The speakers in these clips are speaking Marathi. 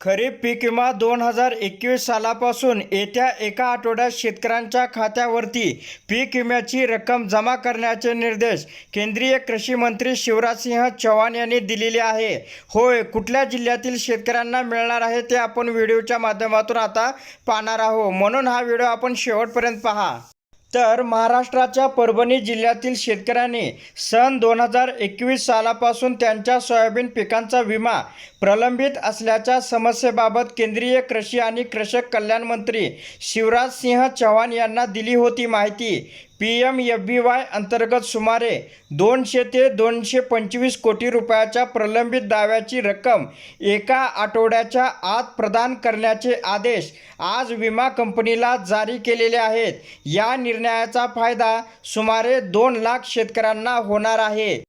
खरीप पीक विमा दोन हजार एकवीस सालापासून येत्या एका आठवड्यात शेतकऱ्यांच्या खात्यावरती पीक विम्याची रक्कम जमा करण्याचे निर्देश केंद्रीय कृषी मंत्री शिवराजसिंह चौहान यांनी दिलेले आहे. होय कुठल्या जिल्ह्यातील शेतकऱ्यांना मिळणार आहे ते आपण व्हिडिओच्या माध्यमातून आता पाहणार आहोत. म्हणून हा व्हिडिओ आपण शेवटपर्यंत पहा. तर महाराष्ट्राच्या परभणी जिल्ह्यातील शेतकऱ्यांनी सन दोन हजार एकवीस सालापासून त्यांच्या सोयाबीन पिकांचा विमा प्रलंबित असल्याच्या समस्येबाबत केंद्रीय कृषी आणि कृषक कल्याण मंत्री शिवराज सिंह चौहान यांना दिली होती माहिती. P M F B Y अंतर्गत सुमारे दोनशे ते दोनशे पंचवीस कोटी रुपयाच्या प्रलंबित दाव्याची रक्कम एका आठवड्याच्या आत प्रदान करण्याचे आदेश आज विमा कंपनीला जारी केलेले आहेत. या निर्णयाचा फायदा सुमारे दोन लाख शेतकऱ्यांना होणार आहे.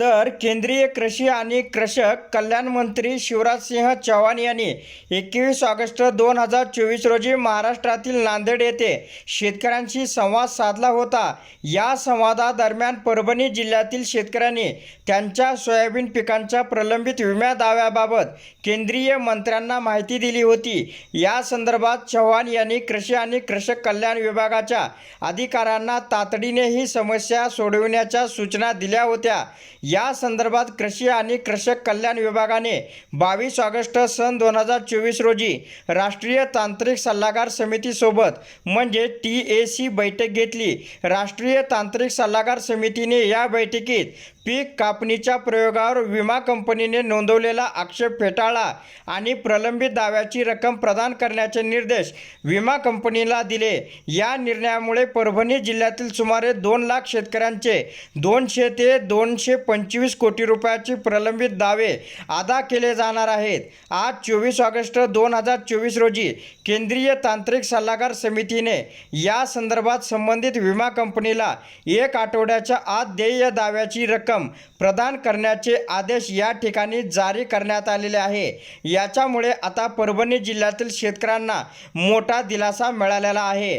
तर केंद्रीय कृषी आणि कृषक कल्याण मंत्री शिवराजसिंह चौहान यांनी एकवीस ऑगस्ट दोन हजार चोवीस रोजी महाराष्ट्रातील नांदेड येथे शेतकऱ्यांशी संवाद साधला होता. या संवादादरम्यान परभणी जिल्ह्यातील शेतकऱ्यांनी त्यांच्या सोयाबीन पिकांच्या प्रलंबित विम्या दाव्याबाबत केंद्रीय मंत्र्यांना माहिती दिली होती. या संदर्भात चव्हाण यांनी कृषी आणि कृषक कल्याण विभागाच्या अधिकाऱ्यांना तातडीने ही समस्या सोडविण्याच्या सूचना दिल्या होत्या. या संदर्भात कृषी आणि कृषक कल्याण विभागाने बावीस ऑगस्ट सन दोन हजार चोवीस रोजी राष्ट्रीय तांत्रिक सल्लागार समितीसोबत म्हणजे टी ए सी बैठक घेतली. राष्ट्रीय तांत्रिक सल्लागार समितीने या बैठकीत पीक कापणीच्या प्रयोगावर विमा कंपनीने नोंदवलेला आक्षेप फेटाळला आणि प्रलंबित दाव्याची रक्कम प्रदान करण्याचे निर्देश विमा कंपनीला दिले. या निर्णयामुळे परभणी जिल्ह्यातील सुमारे दोन लाख शेतकऱ्यांचे दोनशे ते दोनशे पंचवीस कोटी रुपयाचे प्रलंबित दावे अदा केले जाणार आहेत. आज चोवीस ऑगस्ट दोन हजार चोवीस रोजी केंद्रीय तांत्रिक सल्लागार समितीने या संदर्भात संबंधित विमा कंपनीला एक आठवड्याच्या आत देय दाव्याची रक्कम प्रदान करण्याचे आदेश या ठिकाणी जारी करण्यात आलेले आहे. याच्यामुळे आता परभणी जिल्ह्यातील शेतकऱ्यांना मोठा दिलासा मिळालेला आहे.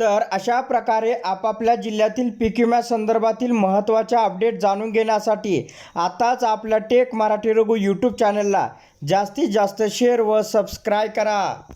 तर अशा प्रकारे आपापल्या जिल्ह्यातील पीक विम्यासंदर्भातील महत्त्वाच्या अपडेट जाणून घेण्यासाठी आताच आपल्या टेक मराठी रघु यूट्यूब चॅनलला जास्तीत जास्त शेअर व सबस्क्राईब करा.